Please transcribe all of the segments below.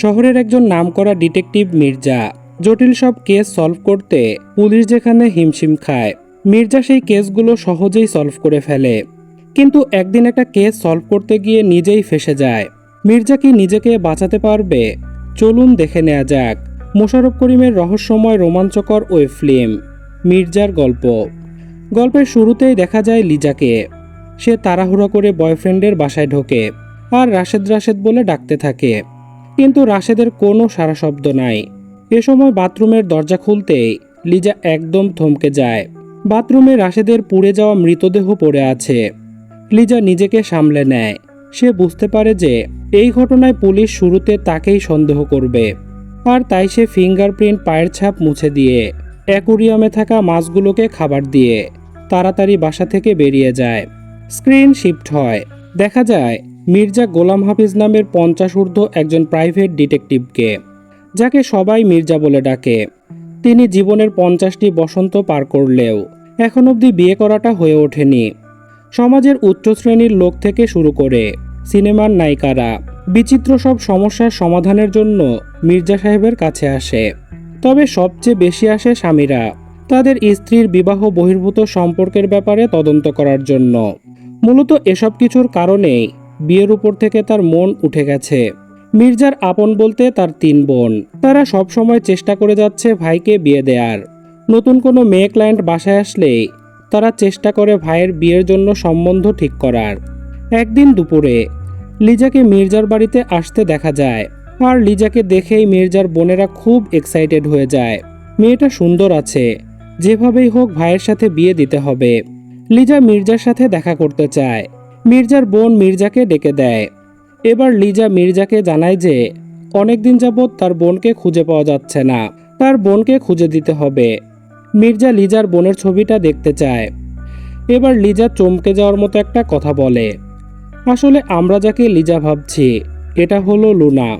শহরের একজন নামকরা ডিটেকটিভ মির্জা। জটিল সব কেস সলভ করতে পুলিশ যেখানে হিমশিম খায়, মির্জা সেই কেসগুলো সহজেই সলভ করে ফেলে। কিন্তু একদিন একটা কেস সলভ করতে গিয়ে নিজেই ফেসে যায়। মির্জা কি নিজেকে বাঁচাতে পারবে? চলুন দেখে নেওয়া যাক। মোশাররফ করিমের রহস্যময় রোমাঞ্চকর ওয়েব ফিল্ম, মির্জার গল্প। গল্পের শুরুতেই দেখা যায় লিজাকে। সে তাড়াহুড়ো করে বয়ফ্রেন্ডের বাসায় ঢোকে, আর রাশেদ রাশেদ বলে ডাকতে থাকে। কিন্তু রাশেদের কোনো সারা শব্দ নাই। এ সময় বাথরুমের দরজা খুলতেই লিজা একদম থমকে যায়। বাথরুমে রাশেদের পুড়ে যাওয়া মৃতদেহ পড়ে আছে। লিজা নিজেকে সামলে নেয়। সে বুঝতে পারে যে এই ঘটনায় পুলিশ শুরুতে তাকেই সন্দেহ করবে। আর তাই সে ফিঙ্গারপ্রিন্ট পায়ের ছাপ মুছে দিয়ে অ্যাকুরিয়ামে থাকা মাছগুলোকে খাবার দিয়ে তাড়াতাড়ি বাসা থেকে বেরিয়ে যায়। স্ক্রিন শিফট হয়। দেখা যায় মির্জা গোলাম হাফিজ নামের পঞ্চাশ ঊর্ধ্ব একজন প্রাইভেট ডিটেকটিভকে, যাকে সবাই মির্জা বলে ডাকে। তিনি জীবনের পঞ্চাশটি বসন্ত পার করলেও এখন অবধি বিয়ে করাটা হয়ে ওঠেনি। সমাজের উচ্চ শ্রেণির লোক থেকে শুরু করে সিনেমার নায়িকারা বিচিত্র সব সমস্যার সমাধানের জন্য মির্জা সাহেবের কাছে আসে। তবে সবচেয়ে বেশি আসে স্বামীরা তাদের স্ত্রীর বিবাহ বহির্ভূত সম্পর্কের ব্যাপারে তদন্ত করার জন্য। মূলত এসব কিছুর কারণেই বিয়ের উপর থেকে তার মন উঠে গেছে। মির্জার আপন বলতে তার তিন বোন। তারা সব সময় চেষ্টা করে যাচ্ছে ভাইকে বিয়ে দেয়ার। নতুন কোনো মেয়ে ক্লায়েন্ট বাসায় আসলেই তারা চেষ্টা করে ভাইয়ের বিয়ের জন্য সম্বন্ধ ঠিক করার। একদিন দুপুরে লিজাকে মির্জার বাড়িতে আসতে দেখা যায়। আর লিজাকে দেখেই মির্জার বোনেরা খুব এক্সাইটেড হয়ে যায়। মেয়েটা সুন্দর আছে। যেভাবেই হোক ভাইয়ের সাথে বিয়ে দিতে হবে। লিজা মির্জার সাথে দেখা করতে চায়। মির্জার বোন মির্জাকে ডেকে দেয়। এবার লিজা মির্জাকে জানায় যে, অনেকদিন যাবৎ তার বোনকে খুঁজে পাওয়া যাচ্ছে না। তার বোনকে খুঁজে দিতে হবে। মির্জা লিজার বোনের ছবিটা দেখতে চায়। এবার লিজা চমকে যাওয়ার মতো একটা কথা বলে। আসলে আমরা যাকে লিজা ভাবছি, এটা হলো লুনা।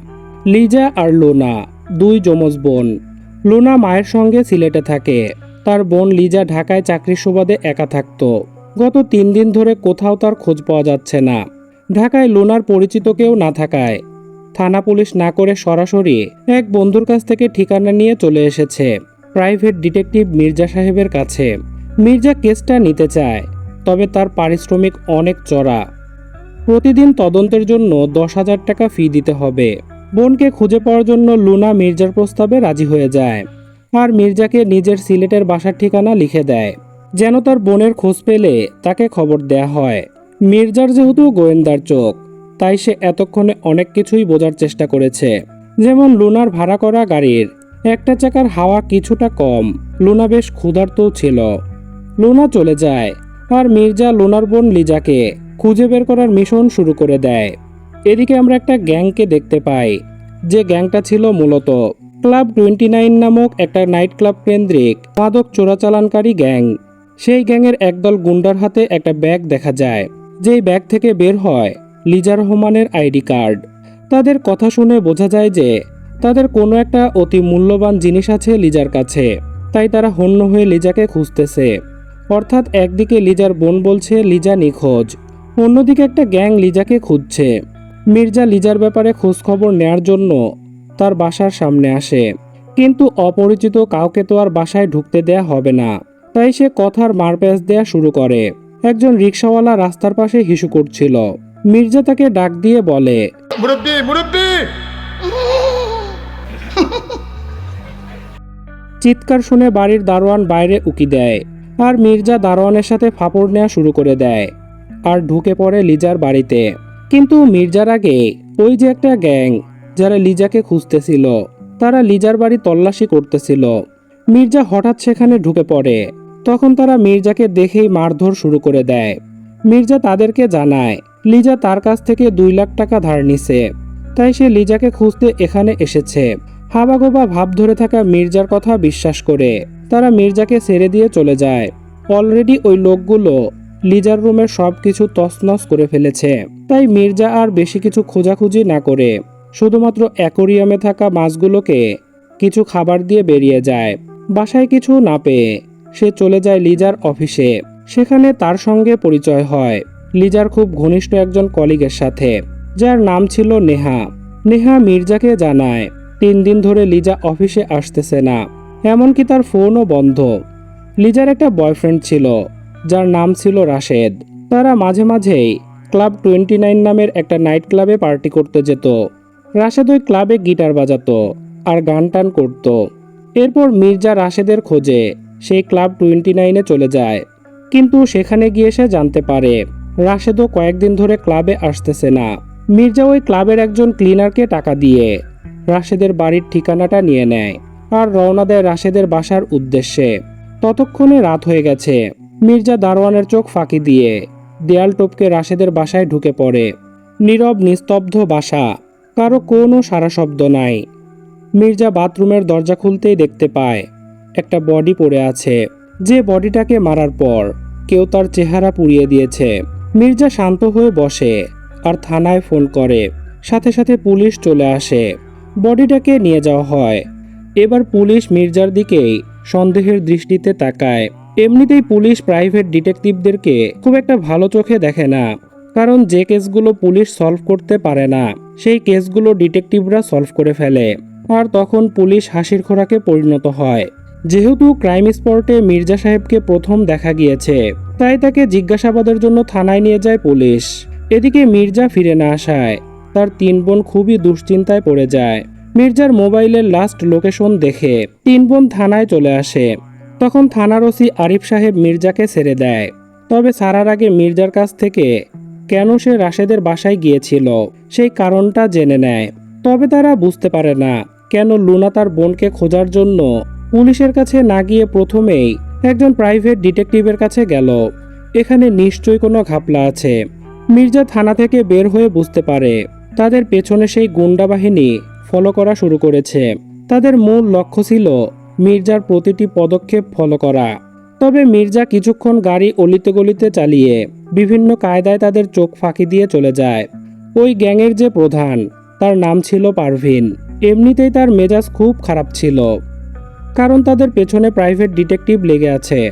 লিজা আর লুনা, দুই যমজ বোন। লুনা মায়ের সঙ্গে সিলেটে থাকে। তার বোন লিজা ঢাকায় চাকরির সুবাদে একা থাকতো। গত তিন দিন ধরে কোথাও তার খোঁজ পাওয়া যাচ্ছে না। ঢাকায় লুনার পরিচিত কেউ না থাকায়। থানা পুলিশ না করে সরাসরি এক বন্ধুর কাছ থেকে ঠিকানা নিয়ে চলে এসেছে। প্রাইভেট ডিটেকটিভ মির্জা সাহেবের কাছে। মির্জা কেসটা নিতে চায়, তবে তার পারিশ্রমিক অনেক চড়া। প্রতিদিন তদন্তের জন্য দশ হাজার টাকা ফি দিতে হবে। বোনকে খুঁজে পাওয়ার জন্য লুনা মির্জার প্রস্তাবে রাজি হয়ে যায়। আর মির্জাকে নিজের সিলেটের বাসার ঠিকানা লিখে দেয়। যেন তার বোনের খোঁজ পেলে তাকে খবর দেয়া হয়। মির্জার যেহেতু গোয়েন্দার চোখ, তাই সে এতক্ষণে অনেক কিছুই বোঝার চেষ্টা করেছে। যেমন লুনার ভাড়া করা গাড়ির একটা চাকার হাওয়া কিছুটা কম, লুনা বেশ ক্ষুধার্তও ছিল। লুনা চলে যায় আর মির্জা লুনার বোন লিজাকে খুঁজে বের করার মিশন শুরু করে দেয়। এদিকে আমরা একটা গ্যাংকে দেখতে পাই, যে গ্যাংটা ছিল মূলত ক্লাব টোয়েন্টি নাইন নামক একটা নাইট ক্লাব কেন্দ্রিক মাদক চোরাচালানকারী গ্যাং। সেই গ্যাংয়ের একদল গুন্ডার হাতে একটা ব্যাগ দেখা যায়, যেই ব্যাগ থেকে বের হয় লিজা রহমানের আইডি কার্ড। তাদের কথা শুনে বোঝা যায় যে তাদের কোনো একটা অতি মূল্যবান জিনিস আছে লিজার কাছে, তাই তারা হন্য হয়ে লিজাকে খুঁজতেছে। অর্থাৎ একদিকে লিজার বোন বলছে, লিজা নিখোঁজ। অন্যদিকে একটা গ্যাং লিজাকে খুঁজছে। মির্জা লিজার ব্যাপারে খোঁজখবর নেয়ার জন্য তার বাসার সামনে আসে। কিন্তু অপরিচিত কাউকে তো আর বাসায় ঢুকতে দেয়া হবে না। তাই সে কথার মারপ্যাচ দেয়া শুরু করে। একজন রিক্সাওয়ালা রাস্তার পাশে হিসু করছিল। মির্জা তাকে ডাক দিয়ে বলে মুরব্বী মুরব্বী! চিৎকার শুনে বাড়ির দারোয়ান বাইরে উকি দেয় আর মির্জা দারোয়ানের সাথে ফাপড় নেওয়া শুরু করে দেয় আর ঢুকে পড়ে লিজার বাড়িতে। কিন্তু মির্জার আগে ওই যে একটা গ্যাং যারা লিজাকে খুঁজতেছিল তারা লিজার বাড়ি তল্লাশি করতেছিল। মির্জা হঠাৎ সেখানে ঢুকে পড়ে। তখন তারা মির্জাকে দেখেই মারধর শুরু করে দেয়। মির্জা তাদেরকে জানায়, লিজা তার কাছ থেকে দুই লাখ টাকা ধার নিছে। তাই সে লিজাকে খুঁজতে এখানে এসেছে। হাবাগোবা ভাব ধরে থাকা মির্জার কথা বিশ্বাস করে। তারা মির্জাকে ছেড়ে দিয়ে চলে যায়। অলরেডি ওই লোকগুলো লিজার রুমের সব কিছু তছনছ করে ফেলেছে। তাই মির্জা আর বেশি কিছু খোঁজাখুঁজি না করে। শুধুমাত্র অ্যাকোরিয়ামে থাকা মাছগুলোকে কিছু খাবার দিয়ে বেরিয়ে যায়। বাসায় কিছু না পেয়ে সে চলে যায় লিজার অফিসে। সেখানে তার সঙ্গে পরিচয় হয়। লিজার খুব ঘনিষ্ঠ একজন কলিগের সাথে, যার নাম ছিল নেহা। নেহা মির্জাকে জানায়, তিন দিন ধরে লিজা অফিসে আসতেছে না। এমনকি তার ফোনও বন্ধ। লিজার একটা বয়ফ্রেন্ড ছিল, যার নাম ছিল রাশেদ। তারা মাঝে মাঝেই ক্লাব টোয়েন্টি নাইন নামের একটা নাইট ক্লাবে পার্টি করতে যেত। রাশেদ ওই ক্লাবে গিটার বাজাতো আর গান টান করত। এরপর মির্জা রাশেদের খোঁজে। সেই ক্লাব টোয়েন্টি নাইনে চলে যায়। কিন্তু সেখানে গিয়ে সে জানতে পারে, রাশেদও কয়েকদিন ধরে ক্লাবে আসতেছে না। মির্জা ওই ক্লাবের একজন ক্লিনারকে টাকা দিয়ে রাশেদের বাড়ির ঠিকানাটা নিয়ে নেয় আর রওনা দেয় রাশেদের বাসার উদ্দেশ্যে। ততক্ষণে রাত হয়ে গেছে। মির্জা দারোয়ানের চোখ ফাঁকি দিয়ে দেয়াল টপকে রাশেদের বাসায় ঢুকে পড়ে। নীরব, নিস্তব্ধ বাসা, কারও কোনো সারা শব্দ নাই। মির্জা বাথরুমের দরজা খুলতেই দেখতে পায় একটা বডি পড়ে আছে। যে বডিটাকে মারার পর কেউ তার চেহারা পুড়িয়ে দিয়েছে। মির্জা শান্ত হয়ে বসে আর থানায় ফোন করে। সাথে সাথে পুলিশ চলে আসে। বডিটাকে নিয়ে যাওয়া হয়। এবার পুলিশ মির্জার দিকেই সন্দেহের দৃষ্টিতে তাকায়। এমনিতেই পুলিশ প্রাইভেট ডিটেকটিভদেরকে খুব একটা ভালো চোখে দেখে না। কারণ যে কেসগুলো পুলিশ সলভ করতে পারে না, সেই কেসগুলো ডিটেকটিভরা সলভ করে ফেলে। আর তখন পুলিশ হাসির খোরাকে পরিণত হয়। যেহেতু ক্রাইম স্পটে মির্জা সাহেবকে প্রথম দেখা গিয়েছে, তাই তাকে জিজ্ঞাসাবাদের জন্য থানায় নিয়ে যায় পুলিশ। এদিকে মির্জা ফিরে না আসায়, তার তিন বোন খুবই দুশ্চিন্তায় পড়ে যায়। মির্জার মোবাইলের লাস্ট লোকেশন দেখে তিন বোন থানায় চলে আসে। তখন থানার ওসি আরিফ সাহেব মির্জাকে ছেড়ে দেয়। তবে সারার আগে মির্জার কাছ থেকে কেন সে রাশেদের বাসায় গিয়েছিল, সেই কারণটা জেনে নেয়। তবে তারা বুঝতে পারে না, কেন লুনা তার বোনকে খোঁজার জন্য পুলিশের কাছে না গিয়ে প্রথমেই একজন প্রাইভেট ডিটেকটিভের কাছে গেল। এখানে নিশ্চয়ই কোনো ঘাপলা আছে। মির্জা থানা থেকে বের হয়ে বুঝতে পারে, তাদের পেছনে সেই গুন্ডা বাহিনী ফলো করা শুরু করেছে। তাদের মূল লক্ষ্য ছিল মির্জার প্রতিটি পদক্ষেপ ফলো করা। তবে মির্জা কিছুক্ষণ গাড়ি অলিতে গলিতে চালিয়ে বিভিন্ন কায়দায় তাদের চোখ ফাঁকি দিয়ে চলে যায়। ওই গ্যাংয়ের যে প্রধান, তার নাম ছিল পারভিন। এমনিতেই তার মেজাজ খুব খারাপ ছিল। কারণ তাদের পেছনে প্রাইভেট ডিটেকটিভ লেগে আছে।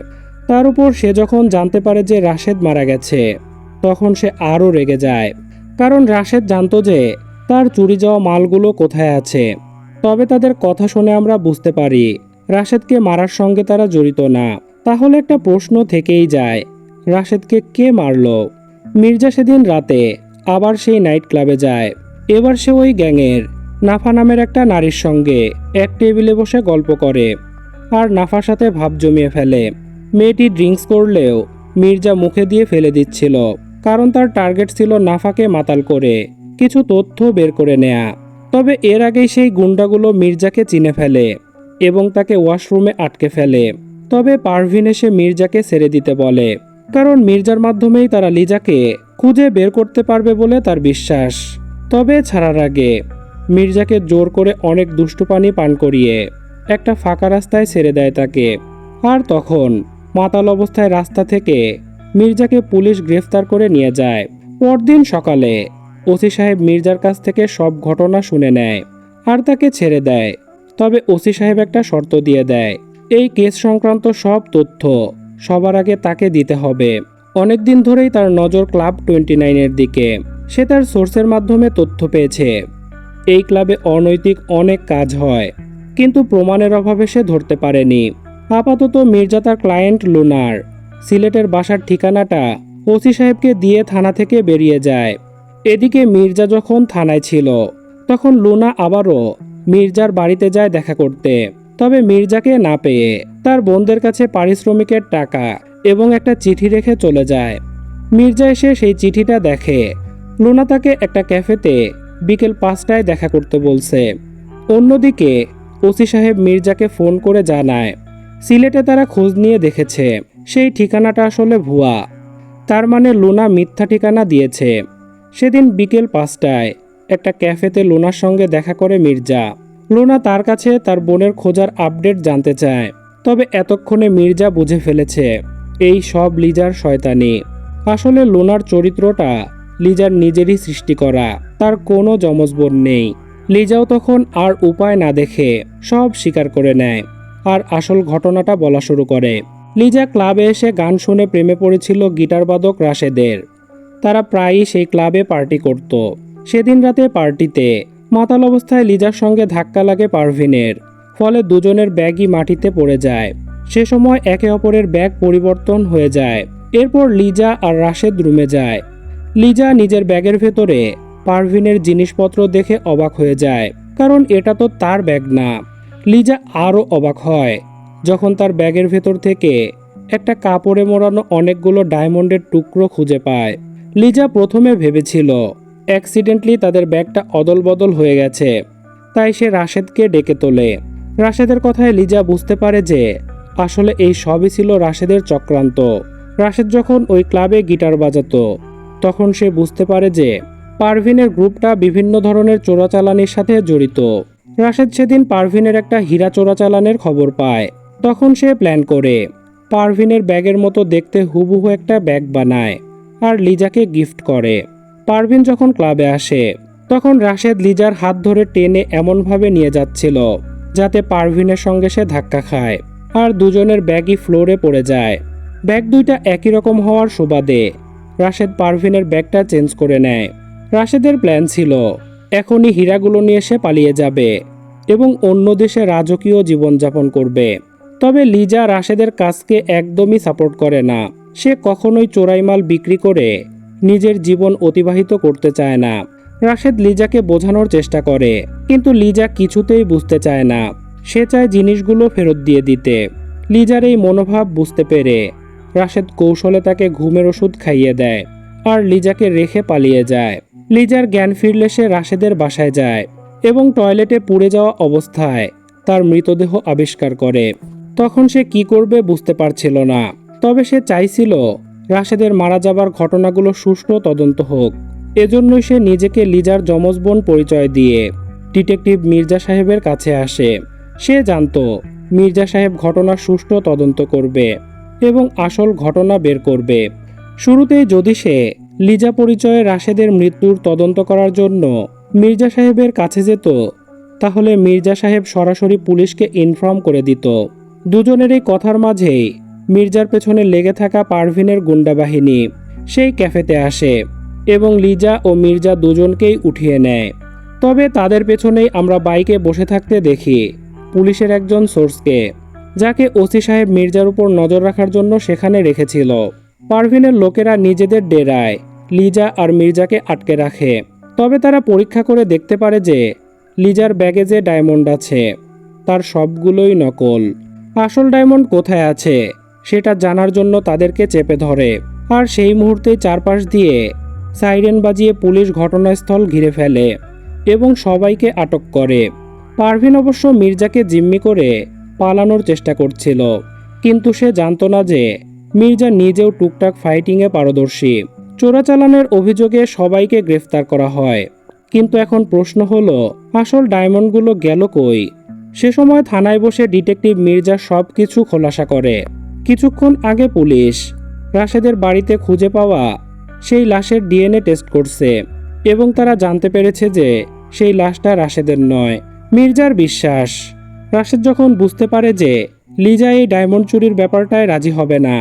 তার উপর সে যখন জানতে পারে যে রাশেদ মারা গেছে, তখন সে আরও রেগে যায়। কারণ রাশেদ জানতো যে তার চুরি যাওয়া মালগুলো কোথায় আছে। তবে তাদের কথা শুনে আমরা বুঝতে পারি, রাশেদকে মারার সঙ্গে তারা জড়িত না। তাহলে একটা প্রশ্ন থেকেই যায়, রাশেদকে কে মারলো? মির্জা সেদিন রাতে আবার সেই নাইট ক্লাবে যায়। এবার সে ওই গ্যাংয়ের নাফা নামের একটা নারীর সঙ্গে এক টেবিলে বসে গল্প করে আর নাফার সাথে ভাব জমিয়ে ফেলে। মেয়েটি ড্রিঙ্কস করলেও মির্জা মুখে দিয়ে ফেলে দিচ্ছিল, কারণ তার টার্গেট ছিল নাফাকে মাতাল করে, কিছু তথ্য বের করে নেয়া। তবে এর আগেই সেই গুন্ডাগুলো মির্জাকে চিনে ফেলে এবং তাকে ওয়াশরুমে আটকে ফেলে। তবে পারভিন এসে মির্জাকে ছেড়ে দিতে বলে, কারণ মির্জার মাধ্যমেই তারা লিজাকে খুঁজে বের করতে পারবে বলে তার বিশ্বাস। তবে ছাড়ার আগে মির্জাকে জোর করে অনেক দুষ্টু পানি পান করিয়ে একটা ফাঁকা রাস্তায় ছেড়ে দেয় তাকে। আর তখন মাতাল অবস্থায় রাস্তা থেকে মির্জাকে পুলিশ গ্রেফতার করে নিয়ে যায়। পরদিন সকালে ওসি সাহেব মির্জার কাছ থেকে সব ঘটনা শুনে নেয় আর তাকে ছেড়ে দেয়। তবে ওসি সাহেব একটা শর্ত দিয়ে দেয়। এই কেস সংক্রান্ত সব তথ্য সবার আগে তাকে দিতে হবে। অনেক দিন ধরেই তার নজর ক্লাব টোয়েন্টি নাইনের দিকে। সে তার সোর্সের মাধ্যমে তথ্য পেয়েছে। এই ক্লাবে অনৈতিক অনেক কাজ হয়, কিন্তু প্রমাণের অভাবে সে ধরতে পারেনি। আপাতত মির্জা তার ক্লায়েন্ট লুনার। সিলেটের বাসার ঠিকানাটা ওসি সাহেবকে দিয়ে থানা থেকে বেরিয়ে যায়। এদিকে মির্জা যখন থানায় ছিল, তখন লুনা আবারও মির্জার বাড়িতে যায় দেখা করতে। তবে মির্জাকে না পেয়ে তার বোনদের কাছে পারিশ্রমিকের টাকা এবং একটা চিঠি রেখে চলে যায়। মির্জা এসে সেই চিঠিটা দেখে লুনা তাকে একটা ক্যাফেতে বিকেল পাঁচটায় দেখা করতে বলছে। অন্যদিকে, ওসি সাহেব মির্জাকে ফোন করে জানায়, সিলেটে তারা খোঁজ নিয়ে দেখেছে, সেই ঠিকানাটা আসলে ভুয়া। তার মানে লুনা মিথ্যা ঠিকানা দিয়েছে। সেদিন বিকেল পাঁচটায় একটা ক্যাফেতে লুনার সঙ্গে দেখা করে মির্জা। লুনা তার কাছে তার বোনের খোঁজার আপডেট জানতে চায়, তবে এতক্ষণে মির্জা বুঝে ফেলেছে, এই সব লিজার শয়তানি। আসলে লুনার চরিত্রটা লিজার নিজেরই সৃষ্টি করা। তার কোনো যমজ বোন নেই। লিজাও তখন আর উপায় না দেখে সব স্বীকার করে নেয় আর আসল ঘটনাটা বলা শুরু করে। লিজা ক্লাবে এসে গান শুনে প্রেমে পড়েছিল গিটারবাদক রাশেদের। তারা প্রায়ই সেই ক্লাবে পার্টি করত। সেদিন রাতে পার্টিতে মাতাল অবস্থায় লিজার সঙ্গে ধাক্কা লাগে পারভিনের, ফলে দুজনের ব্যাগই মাটিতে পড়ে যায়। সে সময় একে অপরের ব্যাগ পরিবর্তন হয়ে যায়। এরপর লিজা আর রাশেদ রুমে যায়। লিজা নিজের ব্যাগের ভেতরে পারভিনের জিনিসপত্র দেখে অবাক হয়ে যায়, কারণ এটা তো তার ব্যাগ না। লিজা আরও অবাক হয়, যখন তার ব্যাগের ভেতর থেকে একটা কাপড়ে মোড়ানো অনেকগুলো ডায়মন্ডের টুকরো খুঁজে পায়। লিজা প্রথমে ভেবেছিল, অ্যাক্সিডেন্টলি তাদের ব্যাগটা অদল বদল হয়ে গেছে, তাই সে রাশেদকে ডেকে তোলে। রাশেদের কথায় লিজা বুঝতে পারে যে, আসলে এই সবই ছিল রাশেদের চক্রান্ত। রাশেদ যখন ওই ক্লাবে গিটার বাজাতো তখন সে বুঝতে পারে যে পারভিনের গ্রুপটা বিভিন্ন ধরনের চোরাচালানির সাথে জড়িত। রাশেদ সেদিন পারভিনের একটা হীরা চোরাচালানের খবর পায়। তখন সে প্ল্যান করে, পারভিনের ব্যাগের মতো দেখতে হুবহু একটা ব্যাগ বানায় আর লিজাকে গিফট করে। পারভিন যখন ক্লাবে আসে, তখন রাশেদ লিজার হাত ধরে টেনে এমনভাবে নিয়ে যাচ্ছিল যাতে পারভিনের সঙ্গে সে ধাক্কা খায় আর দুজনের ব্যাগই ফ্লোরে পড়ে যায়। ব্যাগ দুইটা একই রকম হওয়ার সুবাদে রাশেদ পারভিনের ব্যাগটা চেঞ্জ করে নেয়। রাশেদের প্ল্যান ছিল, এখনই হীরাগুলো নিয়ে সে পালিয়ে যাবে এবং অন্য দেশে রাজকীয় জীবনযাপন করবে। তবে লিজা রাশেদের কাজকে একদমই সাপোর্ট করে না। সে কখনোই চোরাই মাল বিক্রি করে নিজের জীবন অতিবাহিত করতে চায় না। রাশেদ লিজাকে বোঝানোর চেষ্টা করে, কিন্তু লিজা কিছুতেই বুঝতে চায় না। সে চায় জিনিসগুলো ফেরত দিয়ে দিতে। লিজার এই মনোভাব বুঝতে পেরে রাশেদ কৌশলে তাকে ঘুমের ওষুধ খাইয়ে দেয় আর লিজাকে রেখে পালিয়ে যায়। লিজার জ্ঞান ফিরলে সে রাশেদের বাসায় যায় এবং টয়লেটে পুড়ে যাওয়া অবস্থায় তার মৃতদেহ আবিষ্কার করে। তখন সে কি করবে বুঝতে পারছিল না, তবে সে চাইছিল রাশেদের মারা যাবার ঘটনাগুলো সুষ্ঠু তদন্ত হোক। এজন্যই সে নিজেকে লিজার যমজ বোন পরিচয় দিয়ে ডিটেকটিভ মির্জা সাহেবের কাছে আসে। সে জানতো, মির্জা সাহেব ঘটনার সুষ্ঠু তদন্ত করবে। এবং আসল ঘটনা বের করবে। শুরুতেই যদি সে লিজা পরিচয়ে রাশেদের মৃত্যুর তদন্ত করার জন্য মির্জা সাহেবের কাছে যেত, তাহলে মির্জা সাহেব সরাসরি পুলিশকে ইনফর্ম করে দিত। দুজনের এই কথার মাঝেই মির্জার পেছনে লেগে থাকা পারভিনের গুন্ডা বাহিনী সেই ক্যাফেতে আসে এবং লিজা ও মির্জা দুজনকেই উঠিয়ে নেয়। তবে তাদের পেছনেই আমরা বাইকে বসে থাকতে দেখি পুলিশের একজন সোর্সকে। যাকে ওসি সাহেব মির্জার উপর নজর রাখার জন্য সেখানে রেখেছিল। পারভিনের লোকেরা নিজেদের ডেরায় লিজা আর মির্জাকে আটকে রাখে। তবে তারা পরীক্ষা করে দেখতে পারে যে লিজার ব্যাগে যে ডায়মন্ড আছে। তার সবগুলোই নকল। আসল ডায়মন্ড কোথায় আছে, সেটা জানার জন্য তাদেরকে চেপে ধরে। আর সেই মুহূর্তে চারপাশ দিয়ে সাইরেন বাজিয়ে পুলিশ ঘটনাস্থল ঘিরে ফেলে এবং সবাইকে আটক করে। পারভিন অবশ্য মির্জাকে জিম্মি করে পালানোর চেষ্টা করছিল। কিন্তু সে জানতো না যে মির্জা নিজেও টুকটাক ফাইটিংয়ে পারদর্শী। চোরাচালানের অভিযোগে সবাইকে গ্রেফতার করা হয়। কিন্তু এখন প্রশ্ন হলো, আসল ডায়মন্ডগুলো গেল কই? সে সময় থানায় বসে ডিটেকটিভ মির্জা সব কিছু খোলাসা করে। কিছুক্ষণ আগে পুলিশ রাশেদের বাড়িতে খুঁজে পাওয়া সেই লাশের ডিএনএ টেস্ট করছে এবং তারা জানতে পেরেছে যে সেই লাশটা রাশেদের নয়, মির্জার বিশ্বাস। রাশেদ যখন বুঝতে পারে যে লিজা এই ডায়মন্ড চুরির ব্যাপারটায় রাজি হবে না,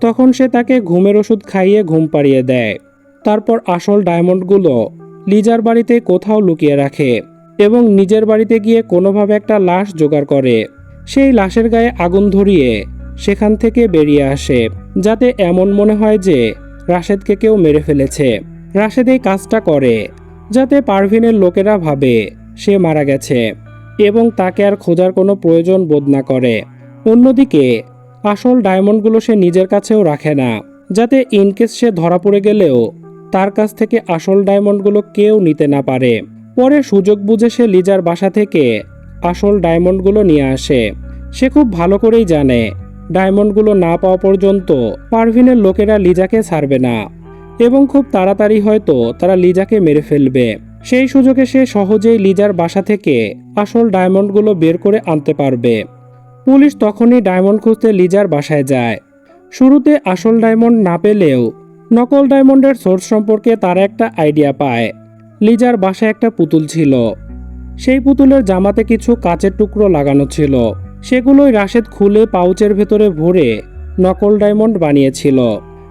তখন সে তাকে ঘুমের ওষুধ খাইয়ে ঘুম পাড়িয়ে দেয়। তারপর আসল ডায়মন্ডগুলো লিজার বাড়িতে কোথাও লুকিয়ে রাখে এবং নিজের বাড়িতে গিয়ে কোনোভাবে একটা লাশ জোগাড় করে। সেই লাশের গায়ে আগুন ধরিয়ে সেখান থেকে বেরিয়ে আসে, যাতে এমন মনে হয় যে রাশেদকে কেউ মেরে ফেলেছে। রাশেদ এই কাজটা করে, যাতে পারভিনের লোকেরা ভাবে সে মারা গেছে। এবং তাকে আর খোঁজার কোনো প্রয়োজন বোধ না করে। অন্যদিকে, আসল ডায়মন্ডগুলো সে নিজের কাছেও রাখে না, যাতে ইনকেস সে ধরা পড়ে গেলেও তার কাছ থেকে আসল ডায়মন্ডগুলো কেউ নিতে না পারে। পরে সুযোগ বুঝে সে লিজার বাসা থেকে আসল ডায়মন্ডগুলো নিয়ে আসে। সে খুব ভালো করেই জানে, ডায়মন্ডগুলো না পাওয়া পর্যন্ত পারভিনের লোকেরা লিজাকে ছাড়বে না, এবং খুব তাড়াতাড়ি হয়তো তারা লিজাকে মেরে ফেলবে। সেই সুযোগে সে সহজেই লিজার বাসা থেকে আসল ডায়মন্ডগুলো বের করে আনতে পারবে। পুলিশ তখনই ডায়মন্ড খুঁজতে লিজার বাসায় যায়। শুরুতে আসল ডায়মন্ড না পেলেও নকল ডায়মন্ডের সোর্স সম্পর্কে তারা একটা আইডিয়া পায়। লিজার বাসায় একটা পুতুল ছিল। সেই পুতুলের জামাতে কিছু কাচের টুকরো লাগানো ছিল। সেগুলোই রাশেদ খুলে পাউচের ভেতরে ভরে নকল ডায়মন্ড বানিয়েছিল।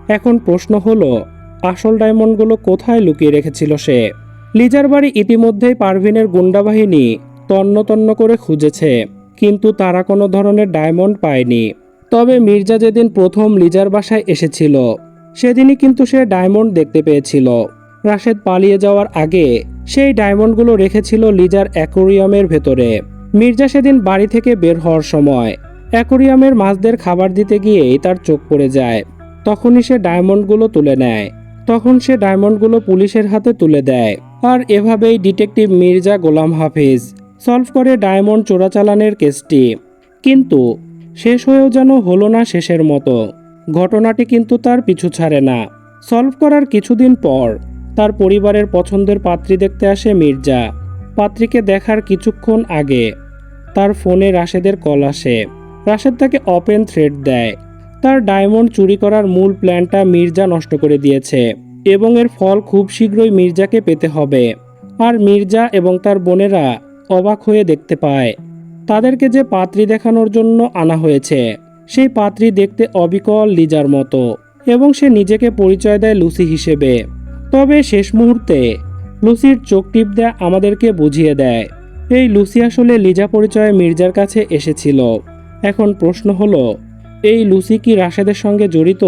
এখন প্রশ্ন হলো, আসল ডায়মন্ডগুলো কোথায় লুকিয়ে রেখেছিল সে? লিজার বাড়ি ইতিমধ্যেই পারভিনের গুন্ডা বাহিনী তন্ন তন্ন করে খুঁজেছে, কিন্তু তারা কোনো ধরনের ডায়মন্ড পায়নি। তবে মির্জা যেদিন প্রথম লিজার বাসায় এসেছিল, সেদিনই কিন্তু সে ডায়মন্ড দেখতে পেয়েছিল। রাশেদ পালিয়ে যাওয়ার আগে সেই ডায়মন্ডগুলো রেখেছিল লিজার অ্যাকোরিয়ামের ভেতরে। মির্জা সেদিন বাড়ি থেকে বের হওয়ার সময় অ্যাকোরিয়ামের মাছদের খাবার দিতে গিয়েই তার চোখ পড়ে যায়। তখনই সে ডায়মন্ডগুলো তুলে নেয়। তখন সে ডায়মন্ডগুলো পুলিশের হাতে তুলে দেয়। আর এভাবেই ডিটেকটিভ মির্জা গোলাম হাফিজ সলভ করে ডায়মন্ড চোরাচালানের কেসটি। কিন্তু শেষ হয়েও যেন হলো না শেষের মতো। ঘটনাটি কিন্তু তার পিছু ছাড়ে না। সলভ করার কিছুদিন পর তার পরিবারের পছন্দের পাত্রী দেখতে আসে মির্জা। পাত্রীকে দেখার কিছুক্ষণ আগে তার ফোনে রাশেদের কল আসে। রাশেদ তাকে ওপেন থ্রেড দেয়। তার ডায়মন্ড চুরি করার মূল প্ল্যানটা মির্জা নষ্ট করে দিয়েছে। এবং এর ফল খুব শীঘ্রই মির্জাকে পেতে হবে। আর মির্জা এবং তার বোনেরা অবাক হয়ে দেখতে পায়। তাদেরকে যে পাত্রী দেখানোর জন্য আনা হয়েছে, সেই পাত্রী দেখতে অবিকল লিজার মতো এবং সে নিজেকে পরিচয় দেয় লুসি হিসেবে। তবে শেষ মুহূর্তে লুসির চোখ টিপ দেয়া আমাদেরকে বুঝিয়ে দেয়, এই লুসি আসলে লিজা পরিচয়ে মির্জার কাছে এসেছিল। এখন প্রশ্ন হলো, এই লুসি কি রাশেদের সঙ্গে জড়িত,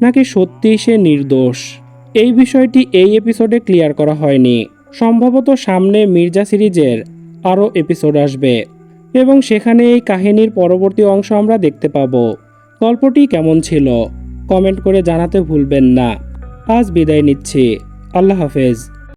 নাকি সত্যিই সে নির্দোষ? এই বিষয়টি এই এপিসোডে ক্লিয়ার করা হয়নি। সম্ভবত সামনে মির্জা সিরিজের আরও এপিসোড আসবে। এবং সেখানে এই কাহিনীর পরবর্তী অংশ আমরা দেখতে পাব। গল্পটি কেমন ছিল? কমেন্ট করে জানাতে ভুলবেন না। আজ বিদায় নিচ্ছি। আল্লাহ হাফেজ।